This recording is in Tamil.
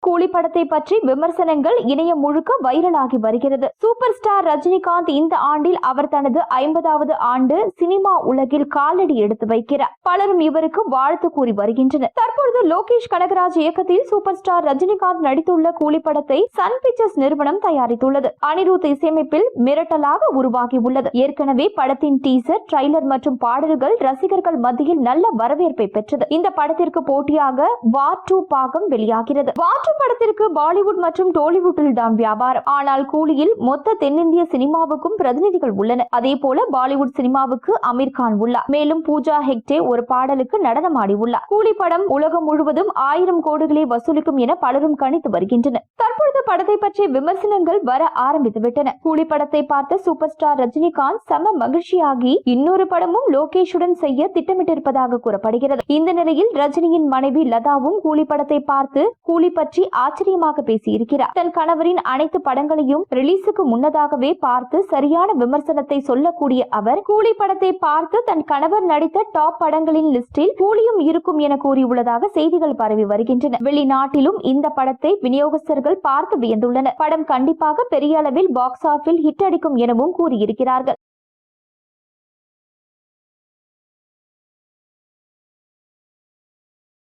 கூலி படத்தை பற்றி விமர்சனங்கள் இணையம் முழுக்க வைரலாகி வருகிறது. சூப்பர் ஸ்டார் ரஜினிகாந்த் இந்த ஆண்டில் அவர் தனது ஐம்பதாவது ஆண்டு சினிமா உலகில் காலடி எடுத்து வைக்கிறார். பலரும் இவருக்கு வாழ்த்து கூறி வருகின்றனர். தற்பொழுது லோகேஷ் கனகராஜ் இயக்கத்தில் சூப்பர் ஸ்டார் ரஜினிகாந்த் நடித்துள்ள கூலி படத்தை சன் பிக்சர்ஸ் நிறுவனம் தயாரித்துள்ளது. அனிருத் இசையமைப்பில் மிரட்டலாக உருவாகியுள்ளது. ஏற்கனவே படத்தின் டீசர் ட்ரைலர் மற்றும் பாடல்கள் ரசிகர்கள் மத்தியில் நல்ல வரவேற்பை பெற்றது. இந்த படத்திற்கு போட்டியாக வார் டூ பாகம் வெளியாகிறது. வார் டூ படத்திற்கு பாலிவுட் மற்றும் டோலிவுட்டில் தான் வியாபாரம். ஆனால் கூலியில் மொத்த தென்னிந்திய சினிமாவுக்கும் பிரதிநிதிகள் உள்ளன அதே போல பாலிவுட் சினிமாவுக்கு அமீர் கான் உள்ளார். மேலும் பூஜா ஹெக்டே ஒரு பாடலுக்கு நடனமாடி உள்ளார். கூலி படம் உலகம் முழுவதும் ஆயிரம் கோடிகளை வசூலிக்கும் என பலரும் கணித்து வருகின்றனர். தற்பொழுது படத்தை பற்றிய விமர்சனங்கள் வர ஆரம்பித்து விட்டன. கூலி படத்தை பார்த்த சூப்பர் ஸ்டார் ரஜினிகாந்த் சம மகிழ்ச்சியாகி இன்னொரு படமும் லோகேஷுடன் செய்ய திட்டமிட்டிருப்பதாக கூறப்படுகிறது. இந்த நிலையில் ரஜினியின் மனைவி லதாவும் கூலி படத்தை பார்த்து கூலி பற்றி பற்றி ஆச்சரியமாக பேசியிருக்கிறார். தன் கணவரின் அனைத்து படங்களையும் ரிலீஸுக்கு முன்னதாகவே பார்த்து சரியான விமர்சனத்தை சொல்லக்கூடிய அவர் கூலி படத்தை பார்த்து தன் கணவர் நடித்த டாப் படங்களின் லிஸ்டில் கூலியும் இருக்கும் என கூறியுள்ளதாக செய்திகள் பரவி வருகின்றன. வெளிநாட்டிலும் இந்த படத்தை விநியோகஸ்தர்கள் பார்த்து வியந்துள்ளனர். படம் கண்டிப்பாக பெரிய அளவில் பாக்ஸ் ஆஃபில் ஹிட் அடிக்கும் எனவும் கூறியிருக்கிறார்கள்.